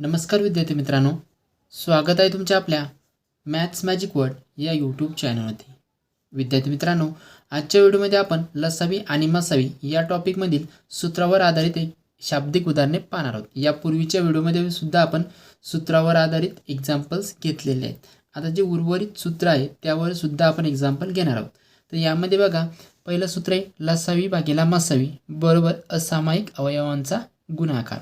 नमस्कार विद्यार्थी मित्रांनो स्वागत आहे तुमच्या आपल्या मॅथ्स मॅजिक वर्ड या यूट्यूब चॅनलमध्ये विद्यार्थी मित्रांनो आजच्या व्हिडिओमध्ये आपण लसावी आणि मसावी या टॉपिकमधील सूत्रावर आधारित एक शाब्दिक उदाहरणे पाहणार आहोत. यापूर्वीच्या व्हिडिओमध्ये सुद्धा आपण सूत्रावर आधारित एक्झाम्पल्स घेतलेले आहेत. आता जे उर्वरित सूत्र आहे त्यावर सुद्धा आपण एक्झाम्पल घेणार आहोत. तर यामध्ये बघा पहिलं सूत्र आहे लसावी भागेला मसावी बरोबर असामायिक अवयवांचा गुणाकार.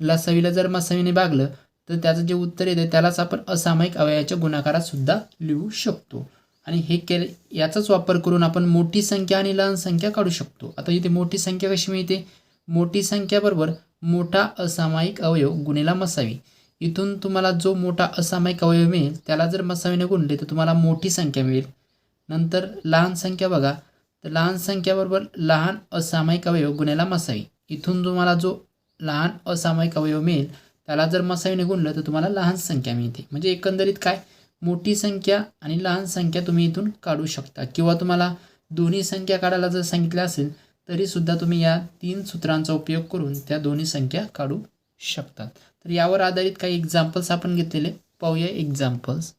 लसावीला जर मसावीने भागलं तर त्याचं जे उत्तर येतं त्यालाच आपण असामायिक अवयवाच्या गुणाकारात सुद्धा लिहू शकतो. आणि हे केले याचाच वापर करून आपण मोठी संख्या आणि लहान संख्या काढू शकतो. आता इथे मोठी संख्या कशी मिळते? मोठी संख्याबरोबर मोठा असामायिक अवयव गुणेला मसावी. इथून तुम्हाला जो मोठा असामायिक अवयव मिळेल त्याला जर मसावीने गुणले तर तुम्हाला मोठी संख्या मिळेल. नंतर लहान संख्या बघा. तर लहान संख्याबरोबर लहान असामायिक अवयव गुन्ह्याला मसावी. इथून तुम्हाला जो लहान असामायिक अवयव मिळेल त्याला जर मसावीने गुणलं तर तुम्हाला लहान संख्या मिळते. म्हणजे एकंदरीत काय? मोठी संख्या आणि लहान संख्या तुम्ही इथून काढू शकता. किंवा तुम्हाला दोन्ही संख्या काढायला जर सांगितलं असेल तरीसुद्धा तुम्ही या तीन सूत्रांचा उपयोग करून त्या दोन्ही संख्या काढू शकतात. तर यावर आधारित काही एक्झाम्पल्स आपण घेतलेले. पाहूया एक्झाम्पल्स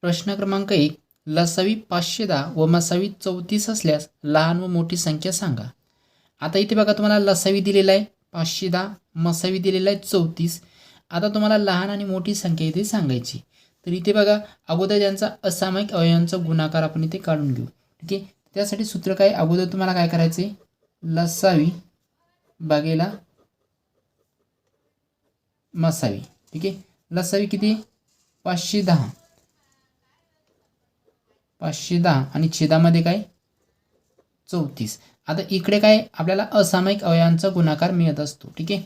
प्रश्न क्रमांक एक लसावी पाचशे दहा व मसावी चौतीस असल्यास लहान व मोठी संख्या सांगा. आता इथे बघा तुम्हाला लसावी दिलेला आहे पाचशे दहा मसावी दिलेला आहे चौतीस. आता तुम्हाला लहान आणि मोठी संख्या इथे सांगायची. तर इथे बघा अगोदर ज्यांचा असामायिक अवयवांचा गुणाकार आपण इथे काढून घेऊ. ठीक आहे? त्यासाठी सूत्र काय? अगोदर तुम्हाला काय करायचं? आहे लसावी बागेला मसावी. ठीक आहे? लसावी किती? पाचशे दहा. पाचशे दहा आणि छेदामध्ये काय? चौतीस. आता इकडे काय आपल्याला असामायिक अवयवांचा गुणाकार मिळत असतो ठीक आहे?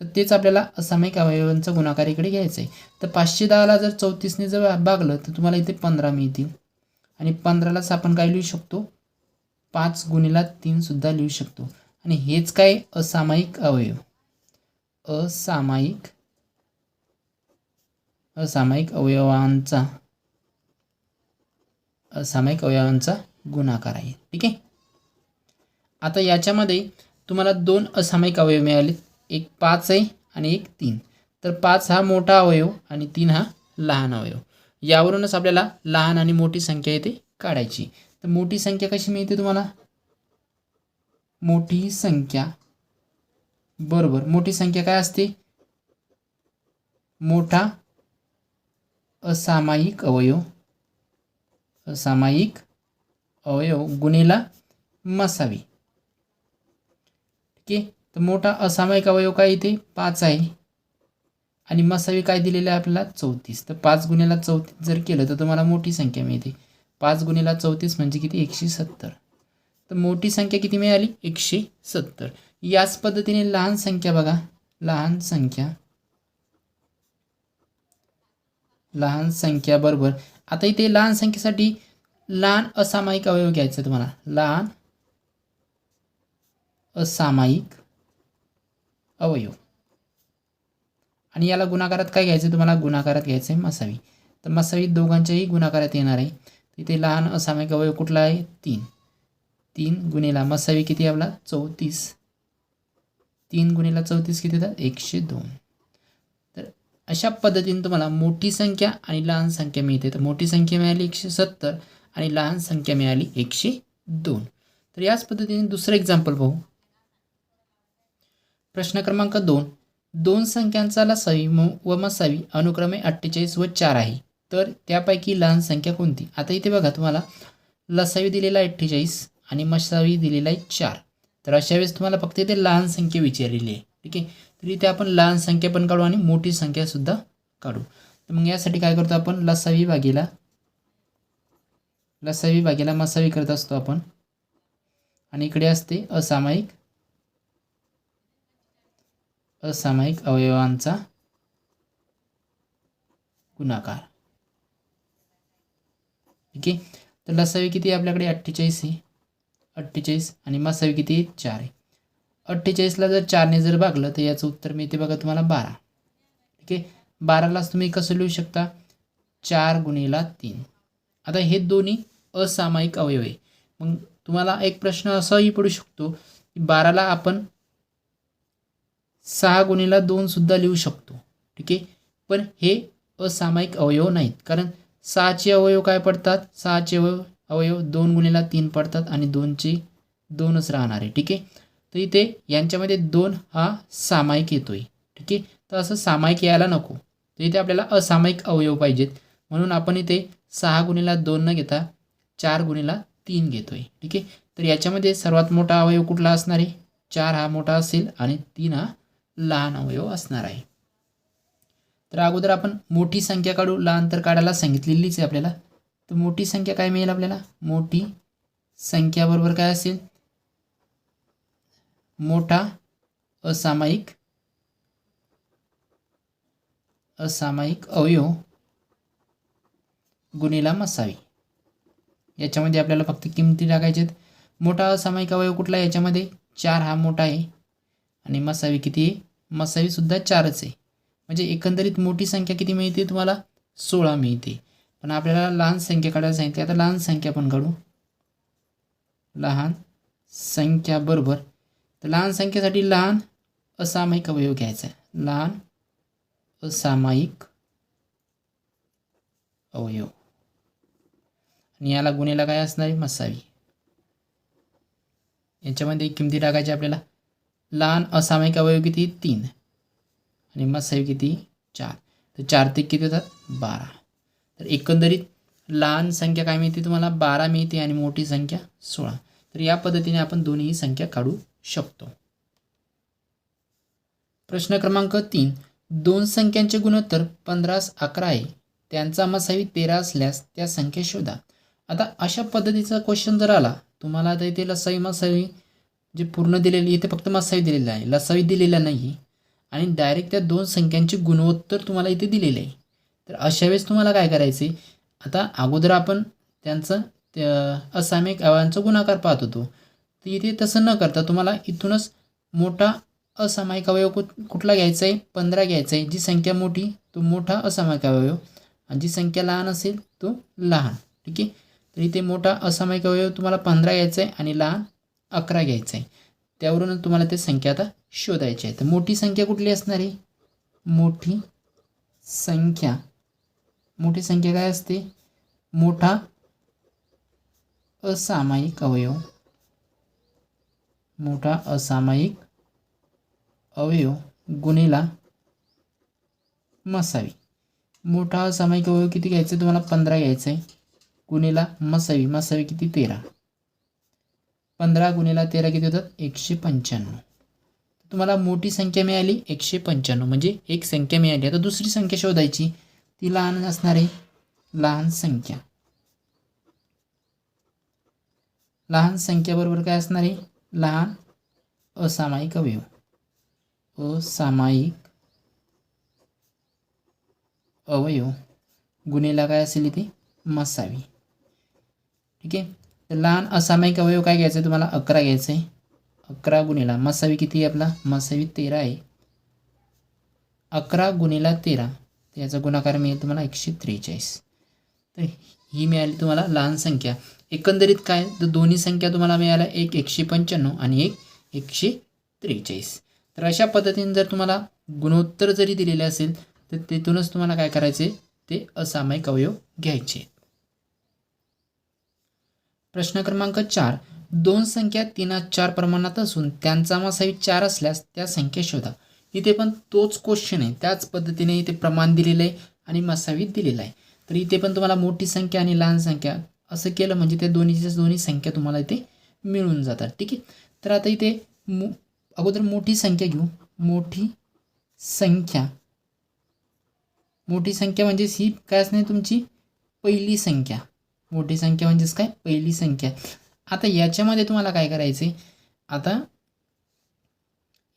तर तेच आपल्याला असामायिक अवयवांचा गुणाकार इकडे घ्यायचा आहे तर पाचशे दहाला जर चौतीसने जर भागलं तर तुम्हाला इथे पंधरा मिळतील. आणि पंधरालाच आपण काय लिहू शकतो? पाच गुणीला तीनसुद्धा लिहू शकतो. आणि हेच काय असामायिक अवयव? असामायिक असामायिक अवयवांचा असामायिक अवयवांचा गुणाकार आहे ठीक आहे? आता याच्यामध्ये तुम्हाला दोन असामायिक अवयव मिळाले. एक पाच आहे आणि एक तीन. तर पाच हा मोठा अवयव आणि तीन हा लहान अवयव. यावरूनच आपल्याला लहान आणि मोठी संख्या येते काढायची. तर मोठी संख्या कशी मिळते तुम्हाला? मोठी संख्या. बरोबर. मोठी संख्या काय असते? मोठा असामायिक अवयव. असामायिक अवयव गुणेला मसावी. ओके तर मोठा असामायिक अवयव काय इथे? पाच आहे. आणि मसावी काय दिलेलं आहे आपल्याला? चौतीस. तर पाच गुन्ह्याला चौतीस जर केलं तर तुम्हाला मोठी संख्या मिळते. पाच गुन्ह्याला चौतीस म्हणजे किती? एकशे सत्तर. तर मोठी संख्या किती मिळाली? एकशे सत्तर. याच पद्धतीने लहान संख्या बघा. लहान संख्या. लहान संख्या बरोबर. आता इथे लहान संख्येसाठी लहान असामायिक अवयव घ्यायचं तुम्हाला. लहान असामायिक अवयव. आणि याला गुणाकारात काय घ्यायचं तुम्हाला गुणाकारात घ्यायचं आहे मसावी. तर मसावी दोघांच्याही गुणाकारात येणार आहे. तिथे लहान असामायिक अवयव कुठला आहे? तीन. तीन गुणेला मसावी किती आपला? चौतीस. तीन गुणेला चौतीस किती येतात? एकशे दोन. तर अशा पद्धतीने तुम्हाला मोठी संख्या आणि लहान संख्या मिळते. तर मोठी संख्या मिळाली एकशे सत्तर आणि लहान संख्या मिळाली एकशे दोन. तर याच पद्धतीने दुसरं एक्झाम्पल पाहू. प्रश्न क्रमांक दोन. दोन संख्यांचा लसावी व मसावी अनुक्रमे अठ्ठेचाळीस व चार आहे. तर त्यापैकी लहान संख्या कोणती? आता इथे बघा तुम्हाला. लसावी दिलेला आहे अठ्ठेचाळीस आणि मसावी दिलेला आहे चार. तर अशा वेळेस तुम्हाला फक्त इथे लहान संख्या विचारलेली आहे. ठीक आहे? तर इथे आपण लहान संख्या पण काढू आणि मोठी संख्यासुद्धा काढू. तर मग यासाठी काय करतो आपण? लसावी बागेला लसावी बागेला मसावी करत असतो आपण. आणि इकडे असते असामायिक असामायिक अवयवांचा गुणाकार. ठीक आहे? तर लसावी किती आपल्याकडे? अठ्ठेचाळीस आहे. अठ्ठेचाळीस आणि मसावी किती आहे? चार आहे. अठ्ठेचाळीसला जर चारने जर भागलं तर याचं उत्तर मिळते बघा तुम्हाला बारा. ठीक आहे? बारालाच तुम्ही कसं लिहू शकता? चार गुणीला तीन. आता हे दोन्ही असामायिक अवयव आहे. मग तुम्हाला एक प्रश्न असाही पडू शकतो की बाराला आपण सहा गुणीला दोनसुद्धा लिहू शकतो. ठीक आहे? पण हे असामायिक अवयव नाहीत. कारण सहाचे अवयव काय पडतात? सहाचे अवयव अवयव दोन गुणीला तीन पडतात आणि दोनचे दोनच राहणार. आहे ठीक आहे? तर इथे यांच्यामध्ये दोन हा सामायिक येतो आहे ठीक आहे? तर असं सामायिक यायला नको. तर इथे आपल्याला असामायिक अवयव पाहिजेत. म्हणून आपण इथे सहा गुणीला दोन न घेता चार गुणीला तीन घेतो आहे ठीक आहे? तर याच्यामध्ये सर्वात मोठा अवयव कुठला असणार आहे? चार हा मोठा असेल आणि तीन हा लहान अवयव असणार आहे. तर अगोदर आपण मोठी संख्या काढू. लहान तर काढायला सांगितलेलीच आहे आपल्याला. तर मोठी संख्या काय मिळेल आपल्याला? मोठी संख्या बरोबर काय असेल? मोठा असामायिक असामायिक अवयव गुन्हेला मसावी. याच्यामध्ये आपल्याला फक्त किमती टाकायचे आहेत. मोठा असामायिक अवयव कुठला याच्यामध्ये चार हा मोठा आहे. आणि मसावी किती आहे? मसावीसुद्धा चारच आहे. म्हणजे एकंदरीत मोठी संख्या किती मिळते तुम्हाला? सोळा मिळते. पण आपल्याला लहान संख्या काढायला सांगितली. आता लहान संख्या पण काढू. लहान संख्या बरोबर. तर लहान संख्येसाठी लहान असामायिक अवयव घ्यायचा आहे. लहान असामायिक अवयव. आणि याला गुन्हेला काय असणार आहे? मसावी. याच्यामध्ये किमती टाकायची आपल्याला. लहान असामायिक अवयव किती? तीन. आणि मसावी किती? चार. तर चार ते किती होतात? बारा. तर एकंदरीत लहान संख्या काय मिळते तुम्हाला? बारा मिळते आणि मोठी संख्या सोळा. तर या पद्धतीने आपण दोन्ही संख्या काढू शकतो. प्रश्न क्रमांक तीन. दोन संख्यांचे गुणोत्तर पंधरास अकरा आहे. त्यांचा मसावी तेरा असल्यास त्या संख्या शोधा. आता अशा पद्धतीचा क्वेश्चन जर आला तुम्हाला आता इथे लसावी मसावी जे पूर्ण दिलेली इथे फक्त मसावी दिलेला आहे लसावी दिलेला नाही आणि डायरेक्ट त्या दोन संख्यांचे गुणोत्तर तुम्हाला इथे दिलेली आहे. तर अशा वेळेस तुम्हाला काय करायचे आता अगोदर आपण त्यांचं त्या असामायिक अवयांचा गुणाकार पाहत होतो. तर इथे तसं न करता तुम्हाला इथूनच मोठा असामायिक अवयव कुठ कुठला घ्यायचा आहे? पंधरा घ्यायचा आहे. जी संख्या मोठी तो मोठा असामायिक अवयव. आणि जी संख्या लहान असेल तो लहान. ठीक आहे? तर इथे मोठा असामायिक अवयव तुम्हाला पंधरा घ्यायचा आहे आणि लहान अकरा घ्यायचा आहे. त्यावरून तुम्हाला ते संख्या आता शोधायची आहे. तर मोठी संख्या कुठली असणार आहे? मोठी संख्या. मोठी संख्या काय असते? मोठा असामायिक अवयव. मोठा असामायिक अवयव गुन्हेला मसावी. मोठा असामायिक अवयव किती घ्यायचं? आहे तुम्हाला पंधरा घ्यायचं आहे. गुणेला मसावी. मसावी किती? तेरा. पंधरा गुणिला तेरा किती होतात एकशे पंच्याण्णव. तुम्हाला मोठी संख्या मिळाली एकशे पंच्याण्णव. म्हणजे एक संख्या मिळाली. आता दुसरी संख्या शोधायची. ती लहान असणार आहे. लहान संख्या. लहान संख्याबरोबर काय असणार आहे? लहान असामायिक अवयव. असामायिक अवयव. गुन्हेला काय असेल इथे? मसावी. ठीक आहे? तर लहान असामायिक अवयव काय घ्यायचं आहे तुम्हाला? अकरा घ्यायचं आहे अकरा गुणिला मसावी किती आहे आपला? मसावी तेरा आहे. अकरा गुणिला तेरा. तर याचा गुणाकार मिळेल तुम्हाला एकशे त्रेचाळीस. तर ही मिळाली तुम्हाला लहान संख्या. एकंदरीत काय? तर दोन्ही संख्या तुम्हाला मिळाल्या. एक एकशे पंच्याण्णव आणि एक एकशे त्रेचाळीस. तर अशा पद्धतीने जर तुम्हाला गुणोत्तर जरी दिलेले असेल तर तिथूनच तुम्हाला काय करायचे ते असामायिक अवयव घ्यायचे. प्रश्न क्रमांक चार. दोन संख्या तीनात चार प्रमाणात असून त्यांचा मासावी चार असल्यास त्या संख्या शोधा. इथे पण तोच क्वेश्चन आहे. त्याच पद्धतीने इथे प्रमाण दिलेलं आहे आणि मसावी दिलेला आहे. तर इथे पण तुम्हाला मोठी संख्या आणि लहान संख्या असं केलं म्हणजे त्या दोन्हीच्या दोन्ही संख्या तुम्हाला इथे मिळून जातात. ठीक आहे? तर आता इथे मो अगोदर मोठी संख्या घेऊ. मोठी संख्या. मोठी संख्या म्हणजेच ही काय असणार तुमची? पहिली संख्या. मोठी संख्या म्हणजेच काय? पहिली संख्या. आता याच्यामध्ये तुम्हाला काय करायचं आहे आता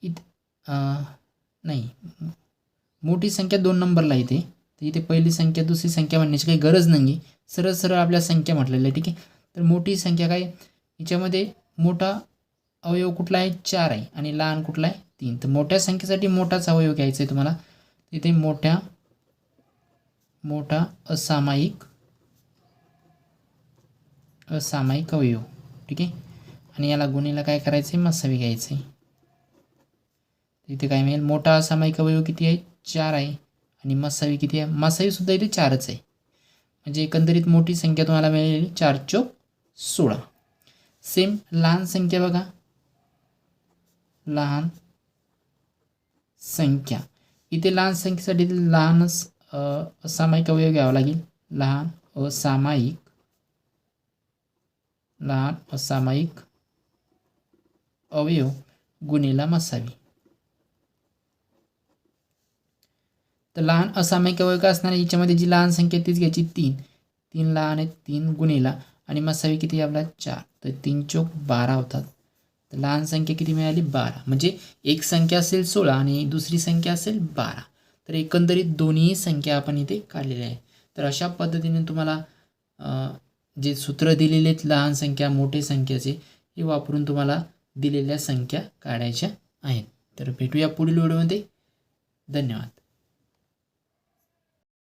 इथ नाही. मोठी संख्या दोन नंबरला येते. तर इथे पहिली संख्या दुसरी संख्या म्हणण्याची काही गरज नाही सरळ सरळ आपल्या संख्या म्हटलेलं आहे ठीक आहे? तर मोठी संख्या काय? याच्यामध्ये मोठा अवयव कुठला आहे? चार आहे. आणि लहान कुठला आहे? तीन. तर मोठ्या संख्येसाठी मोठाच अवयव घ्यायचा आहे तुम्हाला. तिथे मोठ्या मोठा असामायिक असामायिक अवयव ठीक आहे? आणि याला गुन्हेला काय करायचं आहे मसावी घ्यायचं आहे इथे काय मिळेल? मोठा असामायिक अवयव किती आहे? चार आहे. आणि मसावी किती आहे? मसावीसुद्धा इथे चारच आहे. म्हणजे एकंदरीत मोठी संख्या तुम्हाला मिळेल चार चोक सोळा. सेम लहान संख्या बघा. लहान संख्या. इथे लहान संख्येसाठी लहानच असामायिक अवयव घ्यावा लागेल. लहान असामायिक लहान असामायिक अवयव गुन्हेला मसावी. तर लहान असामायिक अवयव का असणार? याच्यामध्ये जी लहान संख्या तीच घ्यायची. तीन. तीन लहान आहेत तीन गुन्हेला आणि मसावी किती आपला? चार. तर तीन चौक बारा होतात. तर लहान संख्या किती मिळाली? बारा. म्हणजे एक संख्या असेल सोळा आणि दुसरी संख्या असेल बारा. तर एकंदरीत दोन्ही संख्या आपण इथे काढलेल्या आहे तर अशा पद्धतीने तुम्हाला जे सूत्र दिलेले आहेत लहान संख्या मोठे संख्याचे हे वापरून तुम्हाला दिलेल्या संख्या काढायच्या आहेत. तर भेटूया पुढील व्हिडिओमध्ये. धन्यवाद.